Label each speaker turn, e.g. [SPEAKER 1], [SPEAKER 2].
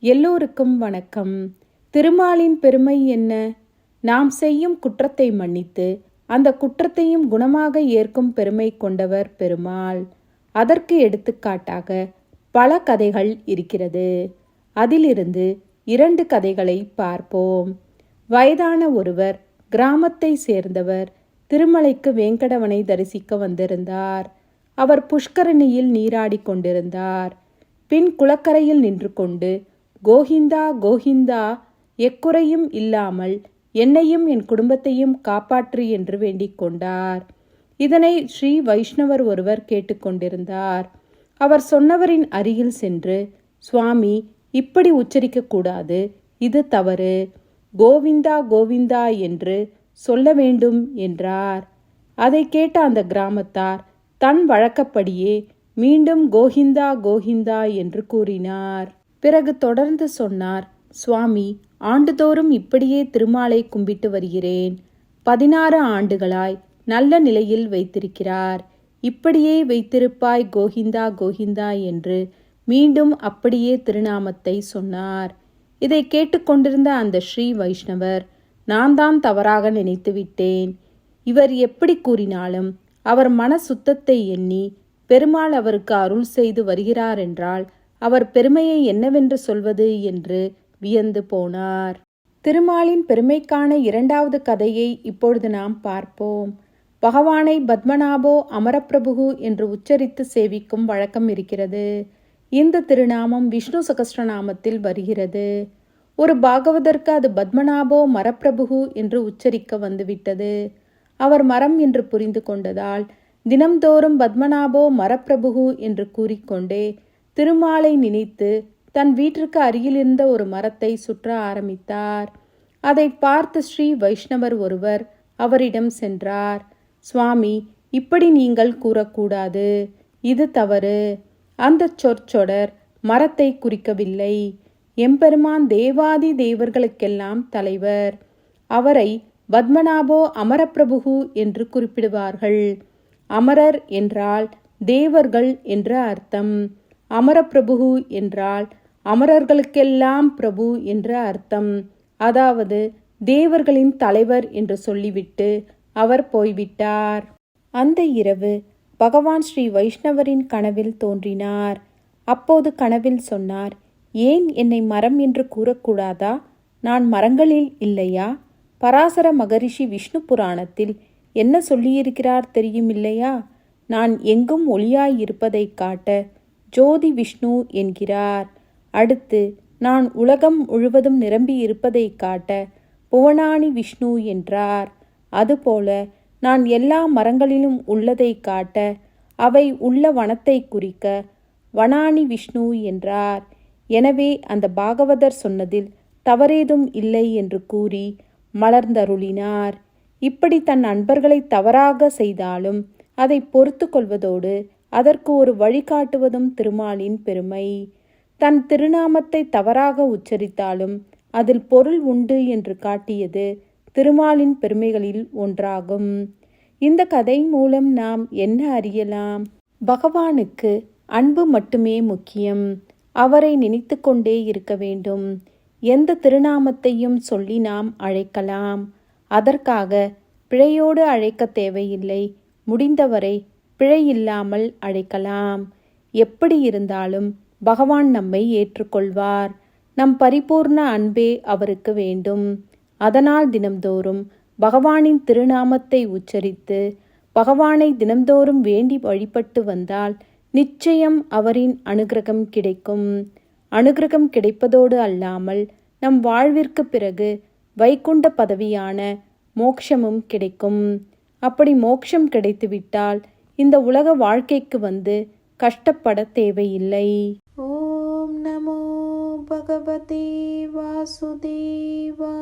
[SPEAKER 1] எல்லோருக்கும் வணக்கம். திருமாலின் பெருமை என்ன? நாம் செய்யும் குற்றத்தை மன்னித்து அந்த குற்றத்தையும் குணமாக ஏற்கும் பெருமை கொண்டவர் பெருமாள். அதற்கு எடுத்துக்காட்டாக பல கதைகள் இருக்கிறது. அதிலிருந்து இரண்டு கதைகளை பார்ப்போம். வயதான ஒருவர் கிராமத்தை சேர்ந்தவர் திருமலைக்கு வேங்கடவனை தரிசிக்க வந்திருந்தார். அவர் புஷ்கரணியில் நீராடிக் கொண்டிருந்தார். பின் குளக்கரையில் நின்று கொண்டு கோஹிந்தா கோஹிந்தா எக்குறையும் இல்லாமல் என்னையும் என் குடும்பத்தையும் காப்பாற்று என்று வேண்டிக் கொண்டார். இதனை ஸ்ரீ வைஷ்ணவர் ஒருவர் கேட்டுக்கொண்டிருந்தார் அவர் சொன்னவரின் அருகில் சென்று சுவாமி இப்படி உச்சரிக்கக்கூடாது இது தவறு. கோவிந்தா கோவிந்தா என்று சொல்ல வேண்டும் என்றார். அதை கேட்ட அந்த கிராமத்தார் தன் வழக்கப்படியே மீண்டும் கோஹிந்தா கோஹிந்தா என்று கூறினார். பிறகு தொடர்ந்து சொன்னார் சுவாமி ஆண்டுதோறும் இப்படியே திருமாலை கும்பிட்டு வருகிறேன். பதினாறு ஆண்டுகளாய் நல்ல நிலையில் வைத்திருக்கிறார். இப்படியே வைத்திருப்பாய் கோஹிந்தா கோஹிந்தா என்று மீண்டும் அப்படியே திருநாமத்தை சொன்னார். இதை கேட்டுக்கொண்டிருந்த அந்த ஸ்ரீ வைஷ்ணவர் நான் தான் தவறாக நினைத்து விட்டேன். இவர் எப்படி கூறினாலும் அவர் மன சுத்தத்தை எண்ணி பெருமாள் அவருக்கு அருள் செய்து வருகிறார் என்றால் அவர் பெருமையை என்னவென்று சொல்வது என்று வியந்து போனார். திருமாலின் பெருமைக்கான இரண்டாவது கதையை இப்பொழுது நாம் பார்ப்போம். பகவானை பத்மநாபோ அமரப்பிரபு என்று உச்சரித்து சேவிக்கும் வழக்கம் இருக்கிறது. இந்த திருநாமம் விஷ்ணு சகஸ்ரநாமத்தில் வருகிறது. ஒரு பாகவதற்கு அது பத்மநாபோ மரப்பிரபு என்று உச்சரிக்க வந்துவிட்டது. அவர் மரம் என்று புரிந்து கொண்டதால் தினம்தோறும் பத்மநாபோ மரப்பிரபு என்று கூறிக்கொண்டே திருமாலை நினைத்து தன் வீட்டிற்கு அருகிலிருந்த ஒரு மரத்தை சுற்ற ஆரம்பித்தார். அதை பார்த்த ஸ்ரீ வைஷ்ணவர் ஒருவர் அவரிடம் சென்றார். சுவாமி இப்படி நீங்கள் கூறக்கூடாது. இது தவறு. அந்த சொற்சொடர் மரத்தை குறிக்கவில்லை. எம்பெருமான் தேவாதி தேவர்களுக்கெல்லாம் தலைவர். அவரை பத்மநாபோ அமரப்பிரபு என்று குறிப்பிடுவார்கள். அமரர் என்றால் தேவர்கள் என்று அர்த்தம். அமரப்பிரபு என்றால் அமரர்களுக்கெல்லாம் பிரபு என்ற அர்த்தம். அதாவது தேவர்களின் தலைவர் என்று சொல்லிவிட்டு அவர் போய்விட்டார். அந்த இரவு பகவான் ஸ்ரீ வைஷ்ணவரின் கனவில் தோன்றினார். அப்போது கனவில் சொன்னார் ஏன் என்னை மரம் என்று கூறக்கூடாதா? நான் மரங்களில் இல்லையா? பராசர மகரிஷி விஷ்ணு புராணத்தில் என்ன சொல்லியிருக்கிறார் தெரியுமில்லையா? நான் எங்கும் ஒளியாய் இருப்பதைக் காட்ட ஜோதி விஷ்ணு என்கிறார். அடுத்து நான் உலகம் முழுவதும் நிரம்பி இருப்பதைக் காட்ட புவனானி விஷ்ணு என்றார். அதுபோல நான் எல்லா மரங்களிலும் உள்ளதைக் காட்ட அவை உள்ள வனத்தை குறிக்க வனானி விஷ்ணு என்றார். எனவே அந்த பாகவதர் சொன்னதில் தவறேதும் இல்லை என்று கூறி மலர்ந்தருளினார். இப்படி தன் நண்பர்களை தவறாக செய்தாலும் அதை பொறுத்து கொள்வதோடு அதற்கு ஒரு வழிகாட்டுவதும் திருமாலின் பெருமை. தன் திருநாமத்தை தவறாக உச்சரித்தாலும் அதில் பொருள் உண்டு என்று காட்டியது திருமாலின் பெருமைகளில் ஒன்றாகும். இந்த கதை மூலம் நாம் என்ன அறியலாம்? பகவானுக்கு அன்பு மட்டுமே முக்கியம். அவரை நினைத்து கொண்டே இருக்க வேண்டும். எந்த திருநாமத்தையும் சொல்லி நாம் அழைக்கலாம். அதற்காக பிழையோடு அழைக்க தேவையில்லை. முடிந்தவரை பிழை இல்லாமல் அழைக்கலாம் எப்படி இருந்தாலும் பகவான் நம்மை ஏற்றுக்கொள்வார். நம் பரிபூர்ண அன்பே அவருக்கு வேண்டும். அதனால் தினம்தோறும் பகவானின் திருநாமத்தை உச்சரித்து பகவானை தினம்தோறும் வேண்டி வழிபட்டு வந்தால் நிச்சயம் அவரின் அனுகிரகம் கிடைக்கும். அனுகிரகம் கிடைப்பதோடு அல்லாமல் நம் வாழ்விற்கு பிறகு வைகுண்ட பதவியான மோக்ஷமும் கிடைக்கும். அப்படி மோக்ஷம் கிடைத்துவிட்டால் இந்த உலக வாழ்க்கைக்கு வந்து கஷ்டப்பட தேவையில்லை.
[SPEAKER 2] ஓம் நமோ பகவதே வாசுதேவா.